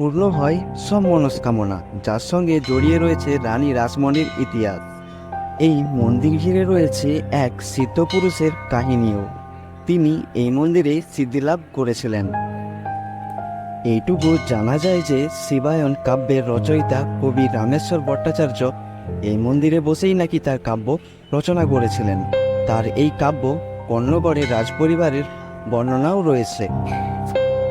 পূর্ণ হয় সব মনস্কামনা, যার সঙ্গে জড়িয়ে রয়েছে রানী রাসমণির ইতিহাস। এই মন্দির ঘিরে রয়েছে এক সিদ্ধপুরুষের কাহিনীও। তিনি এই মন্দিরে সিদ্ধিলাভ করেছিলেন। এইটুকু জানা যায় যে শিবায়ন কাব্যের রচয়িতা কবি রামেশ্বর ভট্টাচার্য এই মন্দিরে বসেই নাকি তার কাব্য রচনা করেছিলেন। তার এই কাব্য কর্ণগড়ের রাজপরিবারের বর্ণনাও রয়েছে।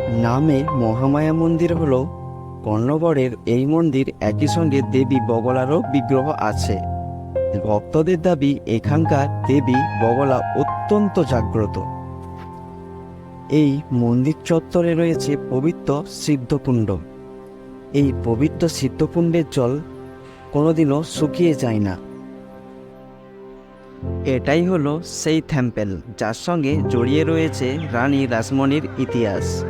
নামে মহামায়া মন্দির হলো কর্ণগড়ের এই মন্দির একই সঙ্গে দেবী বগলারও বিগ্রহ আছে। ভক্তদের দাবি, এখানকার দেবী বগলা অত্যন্ত জাগ্রত। এই মন্দির চত্বরে রয়েছে পবিত্র সিদ্ধকুণ্ড। এই পবিত্র সিদ্ধকুণ্ডের জল কোনোদিনও শুকিয়ে যায় না। এটাই হলো সেই থ্যাম্পেল যার সঙ্গে জড়িয়ে রয়েছে রানী রাসমণির ইতিহাস।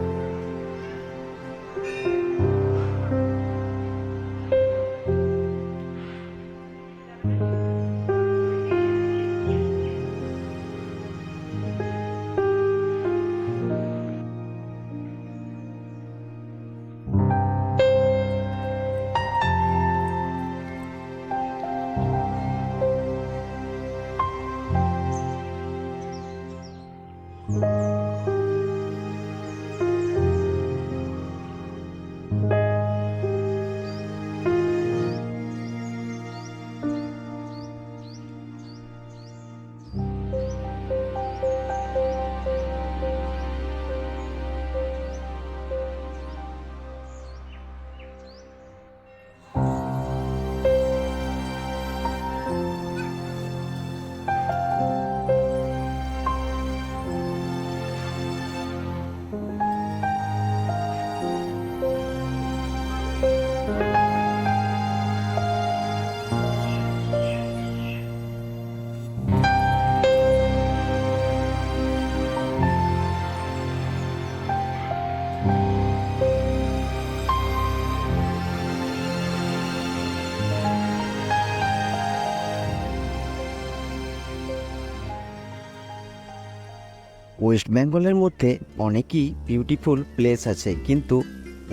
ওয়েস্ট বেঙ্গলের মধ্যে অনেকই বিউটিফুল প্লেস আছে, কিন্তু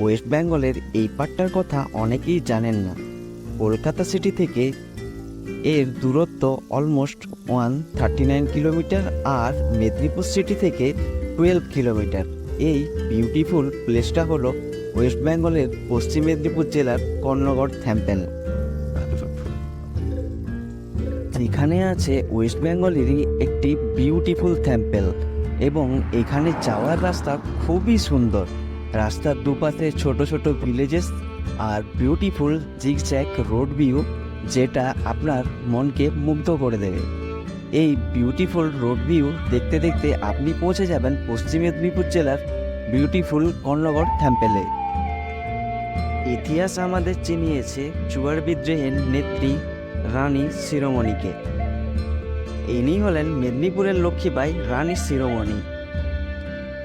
ওয়েস্ট বেঙ্গলের এই পার্টটার কথা অনেকেই জানেন না। কলকাতা সিটি থেকে এর দূরত্ব almost one thirty nine kilometre আর মেদিনীপুর সিটি থেকে টুয়েলভ কিলোমিটার। এই বিউটিফুল প্লেসটা হলো ওয়েস্ট বেঙ্গলের পশ্চিম মেদিনীপুর জেলার কর্ণগড় থ্যাম্পেল এখানে আছে ওয়েস্ট বেঙ্গলেরই একটি বিউটিফুল থ্যাম্পেল এবং এখানে যাওয়ার রাস্তা খুবই সুন্দর। রাস্তার দুপাশে ছোট ছোট ভিলেজেস আর বিউটিফুল জিগজ্যাক রোড ভিউ যেটা আপনার মনকে মুগ্ধ করে দেবে। এই বিউটিফুল রোড ভিউ দেখতে দেখতে আপনি পৌঁছে যাবেন পশ্চিম মেদিনীপুর জেলার বিউটিফুল কর্ণগড় থ্যাম্পেলে ইতিহাস আমাদের চিনিয়েছে চুয়ার বিদ্রোহের নেত্রী রানী শিরোমণিকে। ইনি হলেন মেদিনীপুরের লক্ষ্মীবাই রানী শিরোমণি।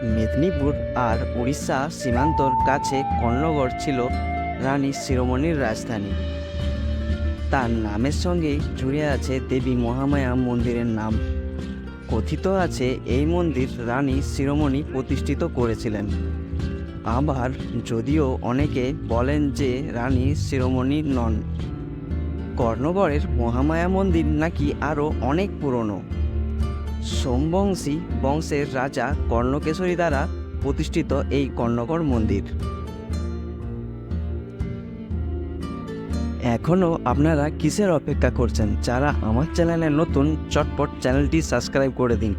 মেদিনীপুর আর উড়িষ্যা সীমান্তর কাছে কর্ণগড় ছিল রানী শিরোমণির রাজধানী। তার নামের সঙ্গে জুড়ে আছে দেবী মহামায়া মন্দিরের নাম। কথিত আছে এই মন্দির রানী শিরোমণি প্রতিষ্ঠিত করেছিলেন। আবার যদিও অনেকে বলেন যে রানী শিরোমণি নন। কর্ণগড়ের মহামায়া মন্দির নাকি আরও অনেক পুরনো। সোমবংশী বংশের রাজা কর্ণকেশরী দ্বারা প্রতিষ্ঠিত এই কর্ণগড় মন্দির। এখনও আপনারা কিসের অপেক্ষা করছেন? যারা আমার চ্যানেলে নতুন, চটপট চ্যানেলটি সাবস্ক্রাইব করে দিন।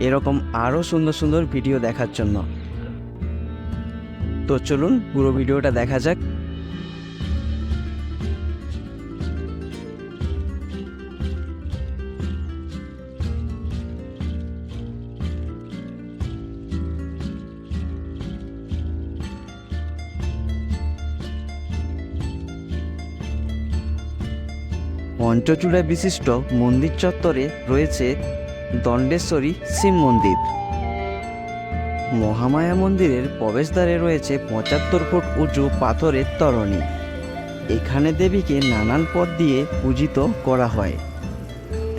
এরকম আরও সুন্দর সুন্দর ভিডিও দেখার জন্য। তো চলুন পুরো ভিডিওটা দেখা যাক। পঞ্চচূড়া বিশিষ্ট মন্দির চত্বরে রয়েছে দণ্ডেশ্বরী শিব মন্দির। মহামায়া মন্দিরের প্রবেশদ্বারে রয়েছে পঁচাত্তর ফুট উঁচু পাথরের তরণী। এখানে দেবীকে নানান পথ দিয়ে পূজিত করা হয়।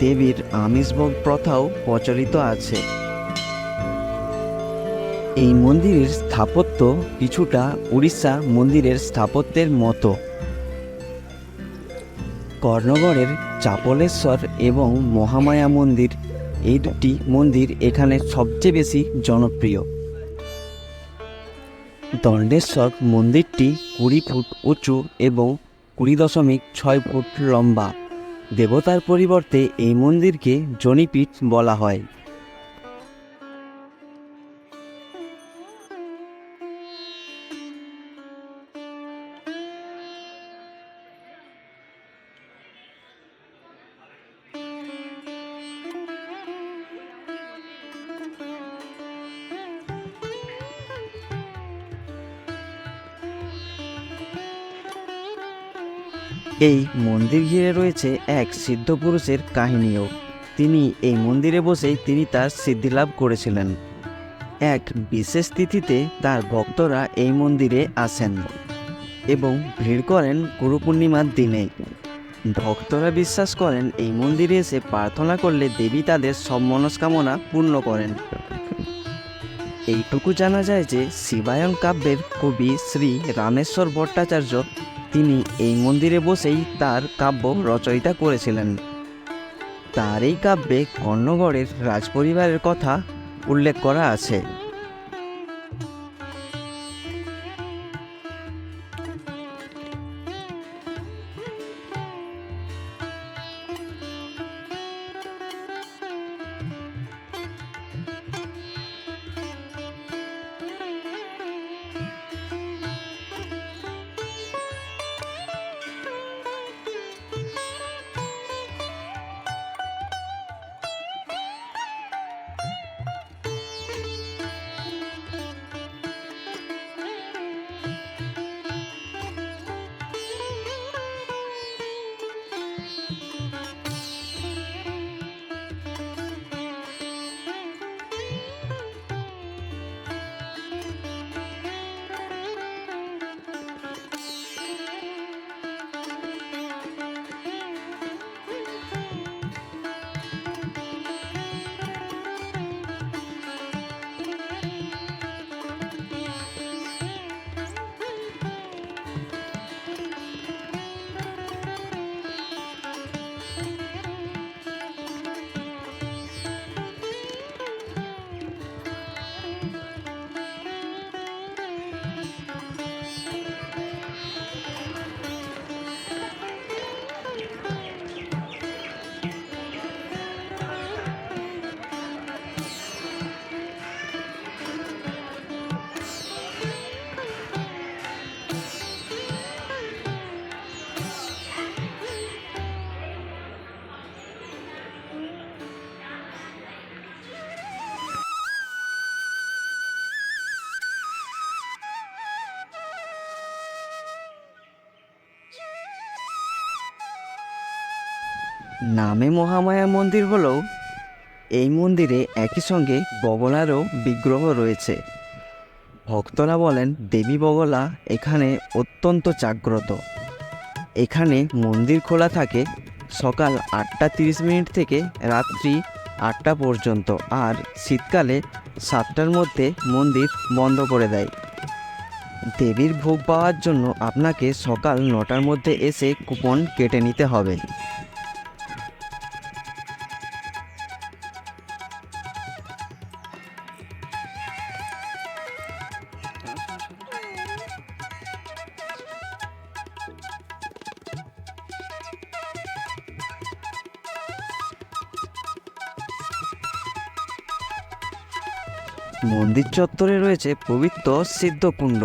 দেবীর আমিষভোগ প্রথাও প্রচলিত আছে। এই মন্দিরের স্থাপত্য কিছুটা উড়িষ্যা মন্দিরের স্থাপত্যের মতো। কর্ণগড়ের চাপলেশ্বর এবং মহামায়া মন্দির। এই দুটি মন্দির এখানে সবচেয়ে বেশি জনপ্রিয়। দণ্ডেশ্বর মন্দিরটি কুড়ি ফুট উঁচু এবং কুড়ি দশমিক ছয় ফুট লম্বা। দেবতার পরিবর্তে এই মন্দিরকে জনিপীঠ বলা হয়। এই মন্দির ঘিরে রয়েছে এক সিদ্ধ পুরুষের কাহিনীও। তিনি এই মন্দিরে বসেই তিনি তার সিদ্ধিলাভ করেছিলেন। এক বিশেষ তিথিতে তার ভক্তরা এই মন্দিরে আসেন এবং ভিড় করেন গুরু পূর্ণিমার দিনে। ভক্তরা বিশ্বাস করেন এই মন্দিরে এসে প্রার্থনা করলে দেবী তাদের সব মনস্কামনা পূর্ণ করেন। এইটুকু জানা যায় যে শিবায়ন কাব্যের কবি শ্রী রামেশ্বর ভট্টাচার্য তিনি এই মন্দিরে বসেই তার কাব্য রচয়িতা করেছিলেন। তার এই কাব্যে কর্ণগড়ের রাজপরিবারের কথা উল্লেখ করা আছে। নামে মহামায়া মন্দির হলেও এই মন্দিরে একই সঙ্গে বগলারও বিগ্রহ রয়েছে। ভক্তরা বলেন, দেবী বগলা এখানে অত্যন্ত জাগ্রত। এখানে মন্দির খোলা থাকে সকাল আটটা তিরিশ মিনিট থেকে রাত্রি আটটা পর্যন্ত আর শীতকালে সাতটার মধ্যে মন্দির বন্ধ করে দেয়। দেবীর ভোগ পাওয়ার জন্য আপনাকে সকাল নটার মধ্যে এসে কুপন কেটে নিতে হবে। মন্দির চত্বরে রয়েছে পবিত্র সিদ্ধকুণ্ড।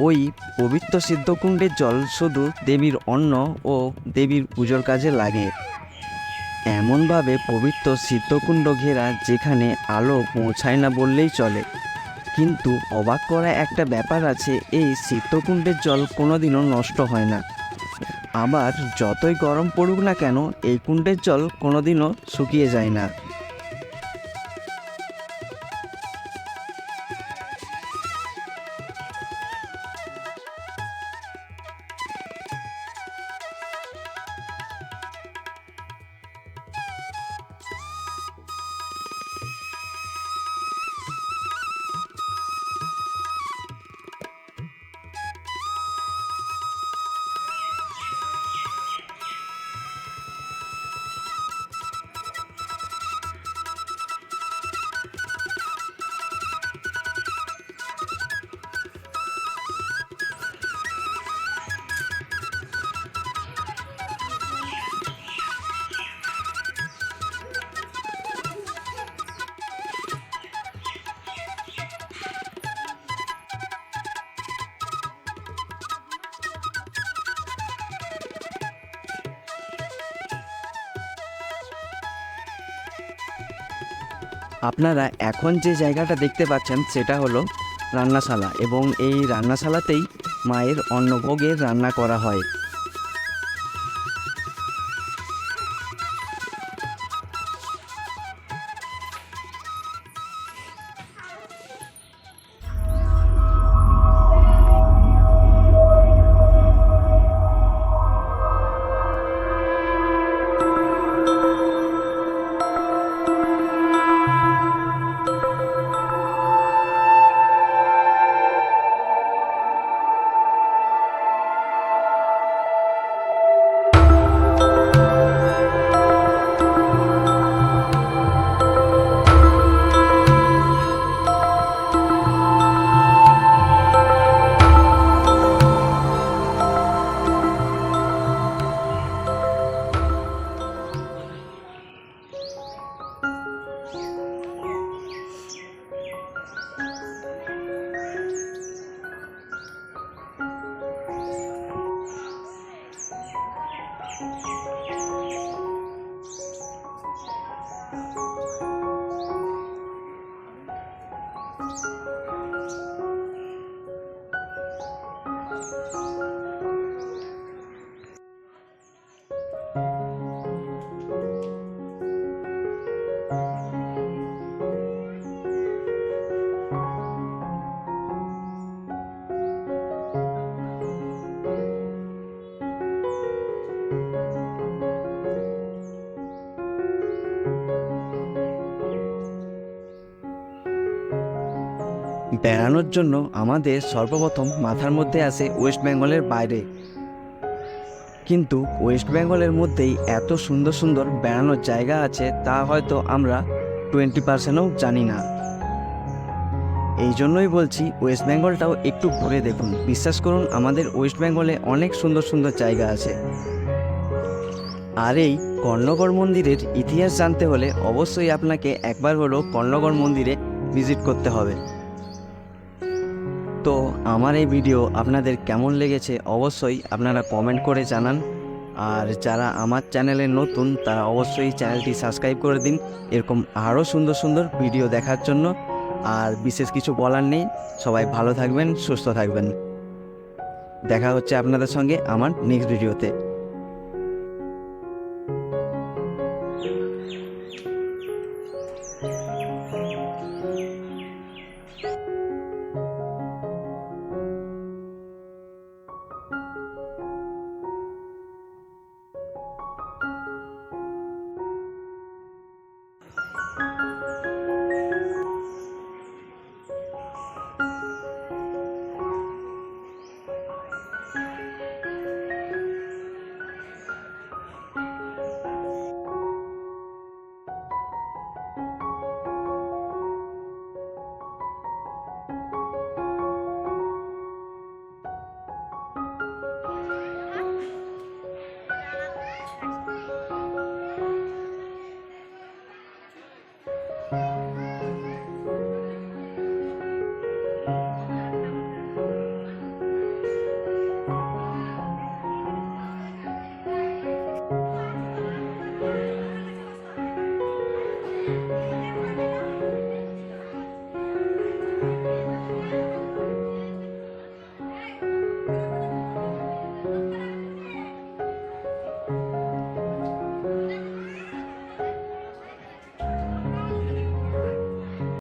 ওই পবিত্র সিদ্ধকুণ্ডের জল শুধু দেবীর অন্ন ও দেবীর পুজোর কাজে লাগে। এমনভাবে পবিত্র সিদ্ধকুণ্ড ঘেরা যেখানে আলো পৌঁছায় না বললেই চলে। কিন্তু অবাক করা একটা ব্যাপার আছে, এই সিদ্ধকুণ্ডের জল কোনোদিনও নষ্ট হয় না। আবার যতই গরম পড়ুক না কেন, এই কুণ্ডের জল কোনোদিনও শুকিয়ে যায় না। আপনারা এখন যে জায়গাটা দেখতে পাচ্ছেন সেটা হলো রান্নাশালা এবং এই রান্নাশালাতেই মায়ের অন্নভোগের রান্না করা হয়। Música বেড়ানোর জন্য আমাদের সর্বপ্রথম মাথার মধ্যে আসে ওয়েস্ট বেঙ্গলের বাইরে। কিন্তু ওয়েস্ট বেঙ্গলের মধ্যেই এত সুন্দর সুন্দর বেড়ানোর জায়গা আছে তা হয়তো আমরা টোয়েন্টি পার্সেন্টও জানি না। এই জন্যই বলছি ওয়েস্ট বেঙ্গলটাও একটু ঘুরে দেখুন। বিশ্বাস করুন, আমাদের ওয়েস্ট বেঙ্গলে অনেক সুন্দর সুন্দর জায়গা আছে। আর এই কর্ণগড় মন্দিরের ইতিহাস জানতে হলে অবশ্যই আপনাকে একবার হলেও কর্ণগড় মন্দিরে ভিজিট করতে হবে। তো আমার এই ভিডিও আপনাদের কেমন লেগেছে অবশ্যই আপনারা কমেন্ট করে জানান। আর যারা আমার চ্যানেলে নতুন, তারা অবশ্যই চ্যানেলটি সাবস্ক্রাইব করে দিন। এরকম আরও সুন্দর সুন্দর ভিডিও দেখার জন্য। আর বিশেষ কিছু বলার নেই। সবাই ভালো থাকবেন, সুস্থ থাকবেন। দেখা হচ্ছে আপনাদের সঙ্গে আমার নেক্সট ভিডিওতে